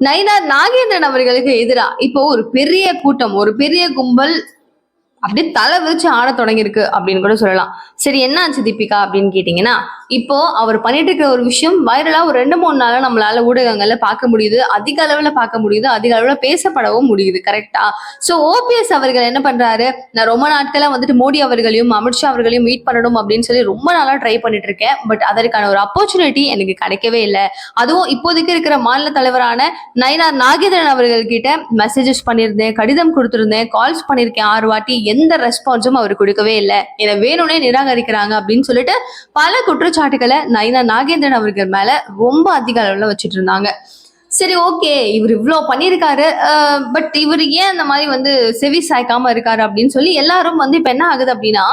நயினார் நாகேந்திரன் அவர்களுக்கு எதிராக இப்போ ஒரு பெரிய கூட்டம் ஒரு பெரிய கும்பல் அப்படியே தலை விரிச்சு ஆட தொடங்கியிருக்கு அப்படின்னு கூட சொல்லலாம். சரி என்ன ஆச்சு தீபிகா அப்படின்னு கேட்டிங்கன்னா இப்போ அவர் பண்ணிட்டு இருக்கிற ஒரு விஷயம் வைரலா ஒரு ரெண்டு மூணு நாளா நம்மளால ஊடகங்கள்ல பார்க்க முடியுது அதிக அளவுல பார்க்க முடியுது அதிக அளவுல பேசப்படவும் முடியுது கரெக்டா சோ ஓபிஎஸ் அவர்கள் என்ன பண்றாரு? நான் ரொம்ப நாட்களா வந்துட்டு மோடி அவர்களையும் அமித்ஷா அவர்களையும் மீட் பண்ணணும் அப்படின்னு சொல்லி ரொம்ப நாளா ட்ரை பண்ணிட்டு இருக்கேன். பட் அதற்கான ஒரு ஆப்பர்ச்சுனிட்டி எனக்கு கிடைக்கவே இல்லை. அதுவும் இப்போதைக்கு இருக்கிற மாநில தலைவரான நயனார் நாகேந்திரன் அவர்கள் கிட்ட மெசேஜஸ் பண்ணியிருந்தேன் கடிதம் கொடுத்திருந்தேன் கால்ஸ் பண்ணியிருக்கேன் ஆறு வாட்டி. எந்த ரெஸ்பான்ஸும் அவர் கொடுக்கவே இல்லை. என்னை வேணும்னே நிராகரிக்கிறாங்க அப்படின்னு சொல்லிட்டு பல குற்றச்சாட்டுகளை நயனா நாகேந்திரன் அவர்கள் மேல ரொம்ப அதிக அளவில் வச்சுட்டு இருந்தாங்க. சரி ஓகே இவர் இவ்வளோ பண்ணியிருக்காரு. பட் இவர் ஏன் அந்த மாதிரி வந்து செவி சாய்க்காம இருக்காரு அப்படின்னு சொல்லி எல்லாரும் வந்து இப்போ என்ன ஆகுது அப்படின்னா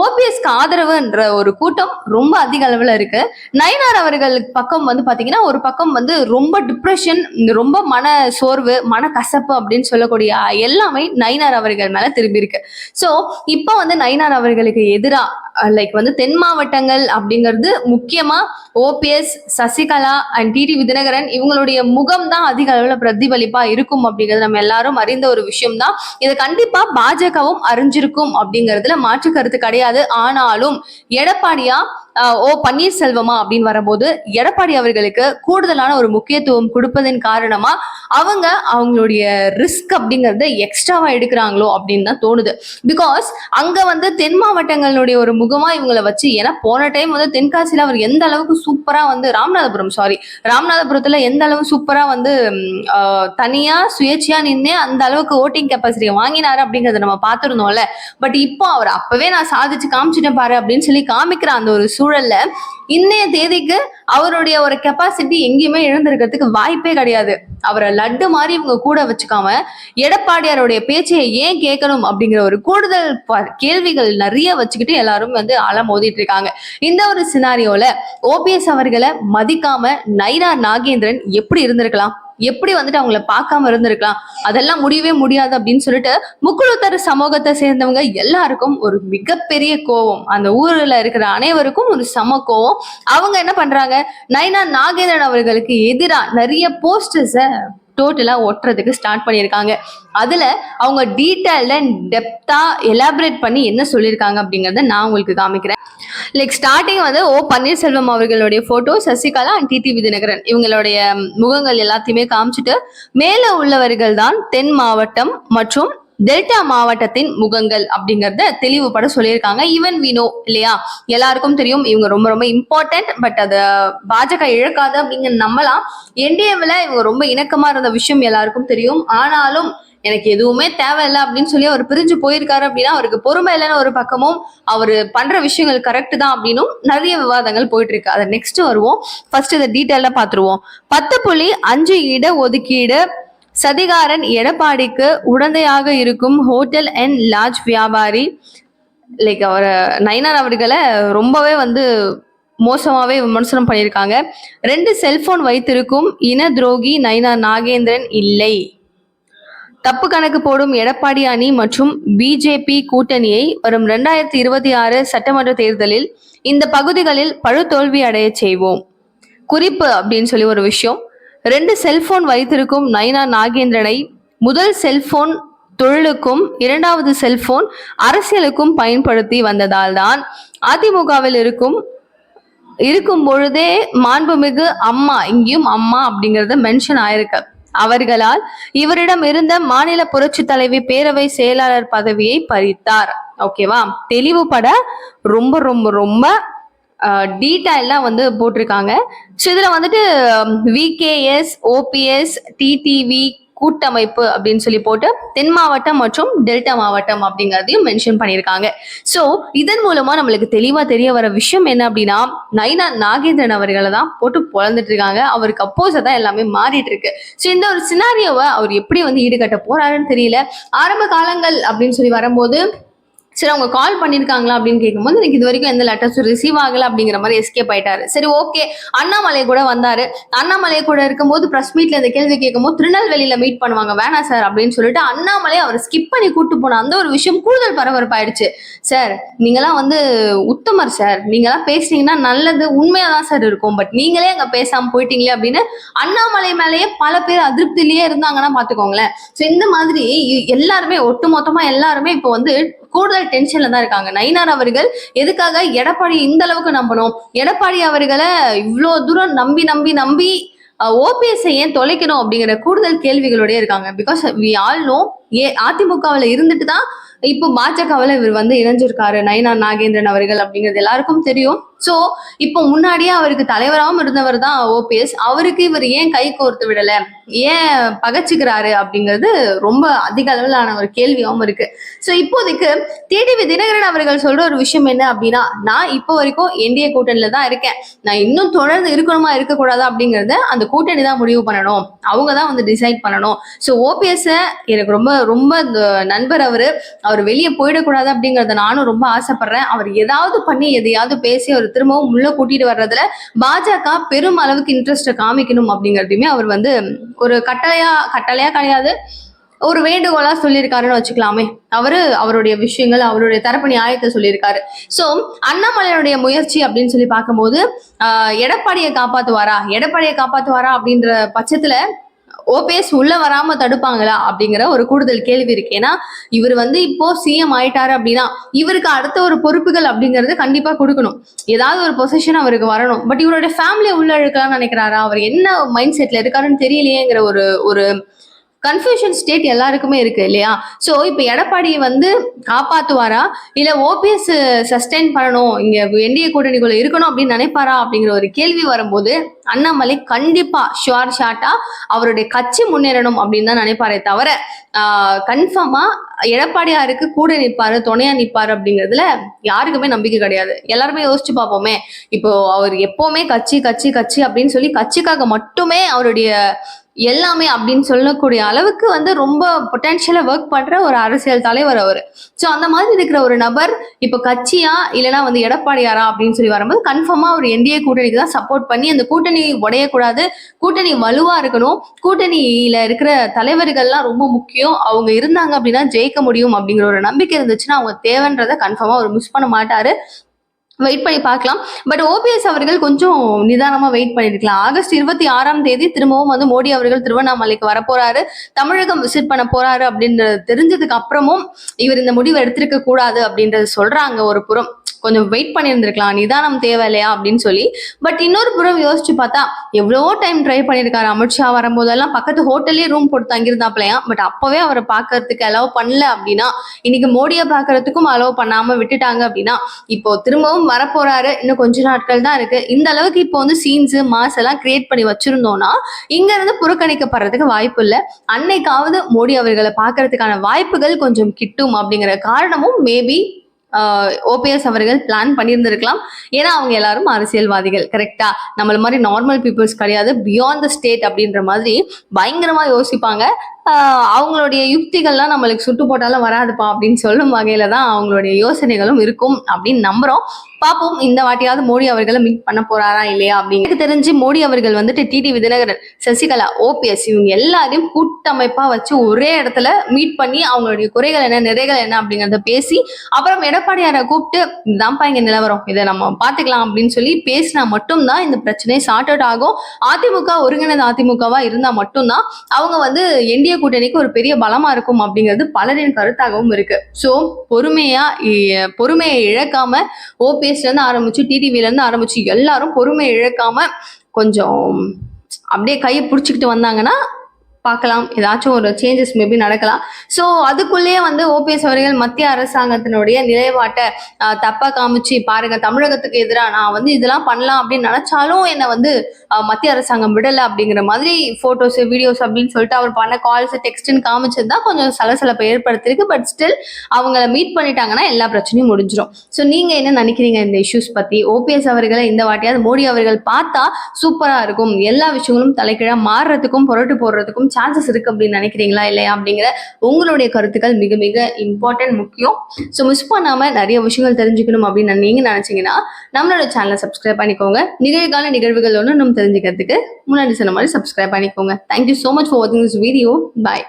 ஓபிஎஸ்க்கு ஆதரவுன்ற ஒரு கூட்டம் ரொம்ப அதிக அளவில் இருக்கு. நயனார் அவர்கள் பக்கம் வந்து பாத்தீங்கன்னா ஒரு பக்கம் வந்து ரொம்ப டிப்ரெஷன் ரொம்ப மன சோர்வு மன கசப்பு அப்படின்னு சொல்லக்கூடிய எல்லாமே நயனார் அவர்கள் மேல திரும்பி இருக்கு. ஸோ இப்போ வந்து நயனார் அவர்களுக்கு எதிராக லைக் வந்து தென் மாவட்டங்கள் அப்படிங்கிறது முக்கியமா OPS Sasikala and TT Dhinakaran இவங்களுடைய முகம் தான் அதிக அளவுல பிரதிபலிப்பா இருக்கும் அப்படிங்கிறது நம்ம எல்லாரும் அறிந்த ஒரு விஷயம் தான் இதை கண்டிப்பா பாஜகவும் அறிஞ்சிருக்கும் அப்படிங்கிறதுல மாற்று கருத்து கிடையாது. ஆனாலும் எடப்பாடியா ஓ பன்னீர்செல்வமா அப்படின்னு வரும்போது எடப்பாடி அவர்களுக்கு கூடுதலான ஒரு முக்கியத்துவம் கொடுப்பதன் காரணமா அவங்க அவங்களுடைய ரிஸ்க் அப்படிங்கறத எக்ஸ்ட்ராவா எடுக்கிறாங்களோ அப்படின்னு தான் தோணுது. பிகாஸ் அங்க வந்து தென் மாவட்டங்களுடைய ஒரு முகமா இவங்களை வச்சு ஏன்னா போன டைம் வந்து தென்காசியில அவர் எந்த அளவுக்கு சூப்பரா வந்து ராமநாதபுரம் சாரி ராமநாதபுரத்துல எந்த அளவு சூப்பரா வந்து தனியா சுயேட்சையா நின்று அந்த அளவுக்கு ஓட்டிங் கெப்பாசிட்டியை வாங்கினாரு அப்படிங்கறத நம்ம பார்த்துருந்தோம்ல. பட் இப்போ அவர் அப்பவே நான் சாதிச்சு காமிச்சிட்டேன் பாரு அப்படின்னு சொல்லி காமிக்கிற அந்த ஒரு சூழல்ல இன்னைய தேதிக்கு அவருடைய ஒரு கெப்பாசிட்டி எங்கேயுமே இழந்திருக்கிறதுக்கு வாய்ப்பே கிடையாது. அவரை லட்டு மாதிரி இவங்க கூட வச்சுக்காம எடப்பாடியாருடைய பேச்சையை ஏன் கேட்கணும் அப்படிங்கிற ஒரு கூடுதல் ப- கேள்விகள் நிறைய வச்சுக்கிட்டு எல்லாரும் வந்து அலம் மோதிட்டு இருக்காங்க. இந்த ஒரு சினாரியோல ஓபிஎஸ் அவர்களை மதிக்காம நைனா நாகேந்திரன் எப்படி இருந்திருக்கலாம்? எப்படி வந்துட்டு அவங்கள பார்க்காம இருந்திருக்கலாம்? அதெல்லாம் முடியவே முடியாது அப்படின்னு சொல்லிட்டு முக்குழுத்தர் சமூகத்தை சேர்ந்தவங்க எல்லாருக்கும் ஒரு மிகப்பெரிய கோவம். அந்த ஊர்ல இருக்கிற அனைவருக்கும் ஒரு சம கோவம். அவங்க என்ன பண்றாங்க? நைனா நாகேந்திரன் அவர்களுக்கு எதிராக நிறைய போஸ்டர்ஸை டோட்டலாக ஒட்டுறதுக்கு ஸ்டார்ட் பண்ணியிருக்காங்க. அதில் அவங்க டீட்டெயில்ட டெப்தாக எலாபரேட் பண்ணி என்ன சொல்லியிருக்காங்க அப்படிங்கிறத நான் உங்களுக்கு காமிக்கிறேன். லைக் ஸ்டார்டிங் வந்து ஓ பன்னீர்செல்வம் அவர்களுடைய ஃபோட்டோ சசிகலா அண்ட் டிடி விதிநகரன். இவங்களுடைய முகங்கள் எல்லாத்தையுமே காமிச்சிட்டு மேலே உள்ளவர்கள் தான் தென் மாவட்டம் மற்றும் டெல்டா மாவட்டத்தின் முகங்கள் அப்படிங்கறத தெளிவுபட சொல்லியிருக்காங்க. ஈவன் வினோ இல்லையா? எல்லாருக்கும் தெரியும் இவங்க ரொம்ப ரொம்ப இம்பார்ட்டன்ட் பட் அதை பாஜக இழக்காது அப்படிங்கிற நம்பலாம். என்டிஏவில் இவங்க ரொம்ப இணக்கமா இருந்த விஷயம் எல்லாருக்கும் தெரியும். ஆனாலும் எனக்கு எதுவுமே தேவையில்லை அப்படின்னு சொல்லி அவர் பிரிஞ்சு போயிருக்காரு அப்படின்னா அவருக்கு பொறுமை இல்லைன்னு ஒரு பக்கமும் அவர் பண்ற விஷயங்கள் கரெக்ட் தான் அப்படின்னும் நிறைய விவாதங்கள் போயிட்டு இருக்கு அதை நெக்ஸ்ட் வருவோம். ஃபர்ஸ்ட் இதை டீட்டெயிலாக பார்த்துருவோம். பத்து புள்ளி அஞ்சு இட ஒதுக்கீடு சதிகாரன் எடப்பாடிக்கு உடந்தையாக இருக்கும் ஹோட்டல் அண்ட் லாட்ஜ் வியாபாரி லைக் அவர் நயனார் அவர்களை ரொம்பவே வந்து மோசமாவே விமர்சனம் பண்ணியிருக்காங்க. ரெண்டு செல்போன் வைத்திருக்கும் இன துரோகி நயனார் நாகேந்திரன் இல்லை. தப்பு கணக்கு போடும் எடப்பாடி அணி மற்றும் பிஜேபி கூட்டணியை வரும் ரெண்டாயிரத்தி இருபத்தி ஆறு சட்டமன்ற தேர்தலில் இந்த பகுதிகளில் பழுதோல்வி அடைய செய்வோம். குறிப்பு அப்படின்னு சொல்லி ஒரு விஷயம். ரெண்டு செல்போன் வைத்திருக்கும் நயனா நாகேந்திரனை முதல் செல்போன் தொழிலுக்கும் இரண்டாவது செல்போன் அரசியலுக்கும் பயன்படுத்தி வந்ததால் தான் அதிமுகவில் இருக்கும் இருக்கும் பொழுதே மாண்புமிகு அம்மா இங்கேயும் அம்மா அப்படிங்கறத மென்ஷன் ஆயிருக்கு. அவர்களால் இவரிடம் இருந்த மாநில புரட்சி தலைவி பேரவை செயலாளர் பதவியை பறித்தார். ஓகேவா தெளிவுபட ரொம்ப ரொம்ப ரொம்ப டீட்டெயிலாக வந்து போட்டிருக்காங்க. ஸோ இதில் வந்துட்டு விகேஎஸ் ஓபிஎஸ் டிடிவி கூட்டமைப்பு அப்படின்னு சொல்லி போட்டு தென் மாவட்டம் மற்றும் டெல்டா மாவட்டம் அப்படிங்கிறதையும் மென்ஷன் பண்ணியிருக்காங்க. ஸோ இதன் மூலமா நம்மளுக்கு தெளிவா தெரிய வர விஷயம் என்ன அப்படின்னா நைனா நாகேந்திரன் அவர்களை தான் போட்டு பொழந்துட்டு இருக்காங்க. அவருக்கு அப்போஸா தான் எல்லாமே மாறிட்டு இருக்கு. ஸோ இந்த ஒரு சினாரியோவை அவர் எப்படி வந்து ஈடுகட்ட போறாருன்னு தெரியல. ஆரம்ப காலங்கள் அப்படின்னு சொல்லி வரும்போது சரி அவங்க கால் பண்ணியிருக்காங்களா அப்படின்னு கேட்கும்போது எனக்கு இது வரைக்கும் எந்த லெட்டர்ஸும் ரிசீவ் ஆகல அப்படிங்கிற மாதிரி எஸ்கேப் ஆயிட்டாரு. சரி ஓகே அண்ணாமலை கூட வந்தாரு. அண்ணாமலை கூட இருக்கும்போது பிரஸ் மீட்ல இந்த கேள்வி கேட்கும்போது திருநெல்வேலியில மீட் பண்ணுவாங்க. வேணாம் சார் அப்படின்னு சொல்லிட்டு அண்ணாமலை அவர் ஸ்கிப் பண்ணி கூட்டு போன அந்த ஒரு விஷயம் கூடுதல் பரபரப்பாயிடுச்சு. சார் நீங்களாம் வந்து உத்தமர் சார் நீங்களாம் பேசுனீங்கன்னா நல்லது உண்மையா தான் சார் இருக்கும். பட் நீங்களே அங்க பேசாம போயிட்டீங்களே அப்படின்னு அண்ணாமலை மேலேயே பல பேர் அதிருப்தியிலேயே இருந்தாங்கன்னா பாத்துக்கோங்களேன் ஸோ இந்த மாதிரி இ- எல்லாருமே ஒட்டுமொத்தமா எல்லாருமே இப்போ வந்து கூடுதல் டென்ஷன்ல தான் இருக்காங்க. நயினார் அவர்கள் எதுக்காக எடப்பாடி இந்த அளவுக்கு நம்பணும்? எடப்பாடி அவர்களை இவ்வளோ தூரம் நம்பி நம்பி நம்பி ஓபிஎஸ் ஏன் தொலைக்கணும் அப்படிங்கிற கூடுதல் கேள்விகளோடய இருக்காங்க. பிகாஸ் வி ஆல் நோ ஏ அதிமுகவில் இருந்துட்டு தான் இப்போ பாஜகவில் இவர் வந்து இணைஞ்சிருக்காரு நயனா நாகேந்திரன் அவர்கள் அப்படிங்கிறது எல்லாருக்கும் தெரியும். ஸோ இப்போ முன்னாடியே அவருக்கு தலைவராகவும் இருந்தவர் தான் ஓபிஎஸ். அவருக்கு இவர் ஏன் கை கோர்த்து விடலை? ஏன் பகச்சுக்கிறாரு அப்படிங்கிறது ரொம்ப அதிக அளவிலான ஒரு கேள்வியாகவும் இருக்கு. ஸோ இப்போதைக்கு டிடிவி தினகரன் அவர்கள் சொல்ற ஒரு விஷயம் என்ன அப்படின்னா நான் இப்போ வரைக்கும் என்டிஏ கூட்டணியில தான் இருக்கேன். நான் இன்னும் தொடர்ந்து இருக்கணுமா இருக்கக்கூடாதா அப்படிங்கறத அந்த கூட்டணி தான் முடிவு பண்ணணும். அவங்க தான் வந்து டிசைட் பண்ணணும். ஸோ ஓபிஎஸ் எனக்கு ரொம்ப ரொம்ப நண்பர் அவரு. அவர் வெளியே போயிடக்கூடாது அப்படிங்கறத நானும் ரொம்ப ஆசைப்படுறேன். அவர் ஏதாவது பண்ணி எதையாவது பேசி அவர் திரும்பவும் உள்ள கூட்டிட்டு வர்றதுல பாஜக பெரும் அளவுக்கு இன்ட்ரெஸ்ட காமிக்கணும் அப்படிங்கறதையுமே அவர் வந்து ஒரு கட்டளையா கட்டளையா கிடையாது. ஒரு வேண்டுகோளா சொல்லியிருக்காருன்னு வச்சுக்கலாமே. அவரு அவருடைய விஷயங்கள் அவருடைய தரப்பு நியாயத்தை சொல்லியிருக்காரு. சோ அண்ணாமலையுடைய முயற்சி அப்படின்னு சொல்லி பார்க்கும்போது ஆஹ் எடப்பாடியை காப்பாத்துவாரா? எடப்பாடியை காப்பாத்துவாரா அப்படின்ற பட்சத்துல ஓபிஎஸ் உள்ள வராம தடுப்பாங்களா அப்படிங்கிற ஒரு கூடுதல் கேள்வி இருக்கு. ஏன்னா இவர் வந்து இப்போ சிஎம் ஆயிட்டாரு அப்படின்னா இவருக்கு அடுத்த ஒரு பொறுப்புகள் அப்படிங்கறது கண்டிப்பா கொடுக்கணும். ஏதாவது ஒரு பொசிஷன் அவருக்கு வரணும். பட் இவருடைய ஃபேமிலியை உள்ள இழுக்கலாம்னு நினைக்கிறாரா? அவர் என்ன மைண்ட் செட்ல இருக்காருன்னு தெரியலையேங்கிற ஒரு ஒரு கன்ஃபியூஷன் ஸ்டேட் எல்லாருக்குமே இருக்கு இல்லையா? ஸோ இப்போ எடப்பாடி வந்து காப்பாத்துவாரா? இல்ல ஓபிஎஸ் சஸ்டைன் பண்ணணும்? இங்க என்டிஏ கூட்டணிக்குள்ள இருக்கணும் அப்படின்னு நினைப்பாரா? அப்படிங்கிற ஒரு கேள்வி வரும்போது அண்ணாமலை கண்டிப்பா ஷுவார் ஷாட்டா அவருடைய கட்சி முன்னேறணும் அப்படின்னு தான் நினைப்பாரே தவிர கன்ஃபார்மா எடப்பாடியாருக்கு கூட நிற்பாரு துணையா நிற்பாரு அப்படிங்கிறதுல யாருக்குமே நம்பிக்கை கிடையாது. எல்லாருமே யோசிச்சு பார்ப்போமே. இப்போ அவர் எப்பவுமே கட்சி கட்சி கட்சி அப்படின்னு சொல்லி கட்சிக்காக மட்டுமே அவருடைய எல்லாமே அப்படின்னு சொல்லக்கூடிய அளவுக்கு வந்து ரொம்ப பொட்டன்ஷியலா ஒர்க் பண்ற ஒரு அரசியல் தலைவர் அவர். ஸோ அந்த மாதிரி இருக்கிற ஒரு நபர் இப்போ கட்சியா இல்லைன்னா வந்து எடப்பாடியாரா அப்படின்னு சொல்லி வரும்போது கன்ஃபார்மா அவர் என்டிஏ கூட்டணிக்கு தான் சப்போர்ட் பண்ணி அந்த கூட்டணி உடையக்கூடாது கூட்டணி வலுவா இருக்கணும் கூட்டணியில இருக்கிற தலைவர்கள்லாம் ரொம்ப முக்கியம் அவங்க இருந்தாங்க அப்படின்னா ஜெயிக்க முடியும் அப்படிங்கிற ஒரு நம்பிக்கை இருந்துச்சுன்னா அவங்க தேவைன்றதை கன்ஃபார்மா அவர் மிஸ் பண்ண மாட்டாரு. வெயிட் பண்ணி பார்க்கலாம். பட் ஓபிஎஸ் அவர்கள் கொஞ்சம் நிதானமா வெயிட் பண்ணிருக்கலாம். ஆகஸ்ட் இருபத்தி ஆறாம் தேதி திரும்பவும் வந்து மோடி அவர்கள் திருவண்ணாமலைக்கு வரப்போறாரு. தமிழகம் விசிட் பண்ண போறாரு அப்படின்றது தெரிஞ்சதுக்கு அப்புறமும் இவர் இந்த முடிவு எடுத்திருக்க கூடாது அப்படின்றது சொல்றாங்க ஒரு புறம். கொஞ்சம் வெயிட் பண்ணியிருந்திருக்கலாம் நிதானம் தேவை இல்லையா அப்படின்னு சொல்லி. பட் இன்னொரு புறம் யோசிச்சு பார்த்தா எவ்வளவோ டைம் ட்ரை பண்ணியிருக்காரு. அமித்ஷா வரும்போதெல்லாம் பக்கத்து ஹோட்டல்லே ரூம் போட்டு தங்கியிருந்தாப்லையா பட் அப்பவே அவரை பார்க்கறதுக்கு அலோவ் பண்ணல அப்படின்னா இன்னைக்கு மோடியை பார்க்கறதுக்கும் அலோவ் பண்ணாம விட்டுட்டாங்க அப்படின்னா இப்போ திரும்பவும் வரப்போறாரு. இன்னும் கொஞ்ச நாட்கள் தான் இருக்கு. இந்த அளவுக்கு இப்போ வந்து சீன்ஸ் மாஸ் எல்லாம் கிரியேட் பண்ணி வச்சிருந்தோம்னா இங்க இருந்து புறக்கணிக்கப்படுறதுக்கு வாய்ப்பு இல்லை. அன்னைக்காவது மோடி அவர்களை பார்க்கறதுக்கான வாய்ப்புகள் கொஞ்சம் கிட்டும் அப்படிங்கிற காரணமும் மேபி ஓபிஎஸ் அவர்கள் பிளான் பண்ணியிருந்திருக்கலாம். ஏன்னா அவங்க எல்லாரும் அரசியல்வாதிகள் கரெக்டா நம்மள மாதிரி நார்மல் பீப்புள்ஸ் கிடையாது. பியாண்ட் த ஸ்டேட் அப்படின்ற மாதிரி பயங்கரமா யோசிப்பாங்க. அவங்களுடைய யுக்திகள்லாம் நம்மளுக்கு சுட்டு போட்டாலும் வராதுப்பா அப்படின்னு சொல்லும் வகையில தான் அவங்களுடைய யோசனைகளும் இருக்கும் அப்படின்னு நம்புறோம். பார்ப்போம் இந்த வாட்டியாவது மோடி அவர்களை மீட் பண்ண போறாரா இல்லையா அப்படின்னு. எனக்கு தெரிஞ்சு மோடி அவர்கள் வந்துட்டு டிடி விதிநகரன் சசிகலா ஓபிஎஸ் இவங்க எல்லாரையும் கூட்டமைப்பா வச்சு ஒரே இடத்துல மீட் பண்ணி அவங்களுடைய குறைகள் என்ன நிறைகள் என்ன அப்படிங்கறத பேசி அப்புறம் எடப்பாடியாரை கூப்பிட்டு இதான்ப்பா இங்க நிலவரம் இதை நம்ம பாத்துக்கலாம் அப்படின்னு சொல்லி பேசினா மட்டும்தான் இந்த பிரச்சனை சார்ட் அவுட் ஆகும். அதிமுக ஒருங்கிணைந்த அதிமுகவா இருந்தா மட்டும்தான் அவங்க வந்து என்டிஏ கூட்டணிக்கு ஒரு பெரிய பலமா இருக்கும் அப்படிங்கிறது பலரின் கருத்தாகவும் இருக்கு. ஸோ பொறுமையா பொறுமையை இழக்காம ஓபிஎஸ் இருந்து ஆரம்பிச்சு டிடிவில இருந்து ஆரம்பிச்சு எல்லாரும் பொறுமையை இழக்காம கொஞ்சம் அப்படியே கையை பிடிச்சிக்கிட்டு வந்தாங்கன்னா பார்க்கலாம். ஏதாச்சும் ஒரு சேஞ்சஸ் மேபி நடக்கலாம். ஸோ அதுக்குள்ளேயே வந்து ஓபிஎஸ் அவர்கள் மத்திய அரசாங்கத்தினுடைய நிலைப்பாட்டை தப்பா காமிச்சு பாருங்க தமிழகத்துக்கு எதிராக நான் வந்து இதெல்லாம் பண்ணலாம் அப்படின்னு நினைச்சாலும் என்னை வந்து மத்திய அரசாங்கம் விடலை அப்படிங்கிற மாதிரி போட்டோஸ் வீடியோஸ் அப்படின்னு சொல்லிட்டு அவர் பண்ண கால்ஸ் டெக்ஸ்ட்னு காமிச்சது தான் கொஞ்சம் சலசலப்பை ஏற்படுத்தியிருக்கு. பட் ஸ்டில் அவங்கள மீட் பண்ணிட்டாங்கன்னா எல்லா பிரச்சனையும் முடிஞ்சிடும் ஸோ நீங்க என்ன நினைக்கிறீங்க இந்த இஷ்யூஸ் பத்தி? ஓபிஎஸ் அவர்களை இந்த வாட்டியாவது மோடி அவர்கள் பார்த்தா சூப்பரா இருக்கும். எல்லா விஷயங்களும் தலைக்கீழா மாறுறதுக்கும் புரட்டு போடுறதுக்கும் சான்சஸ் இருக்கு அப்படின்னு நினைக்கிறீங்களா இல்லையா அப்படிங்கிற உங்களுடைய கருத்துக்கள் மிக மிக இம்பார்ட்டன்ட் முக்கியம். ஸோ மிஸ் பண்ணாம நிறைய விஷயங்கள் தெரிஞ்சுக்கணும் அப்படின்னு நீங்க நினைச்சீங்கன்னா நம்மளோட சேனலை சப்ஸ்கிரைப் பண்ணிக்கோங்க. நிகழ்கால நிகழ்வுகள் ஒன்று நம்ம தெரிஞ்சுக்கிறதுக்கு முன்னாடி சொன்ன மாதிரி சப்ஸ்கிரைப் பண்ணிக்கோங்க. Thank you so much for வாட்சிங் திஸ் வீடியோ பாய்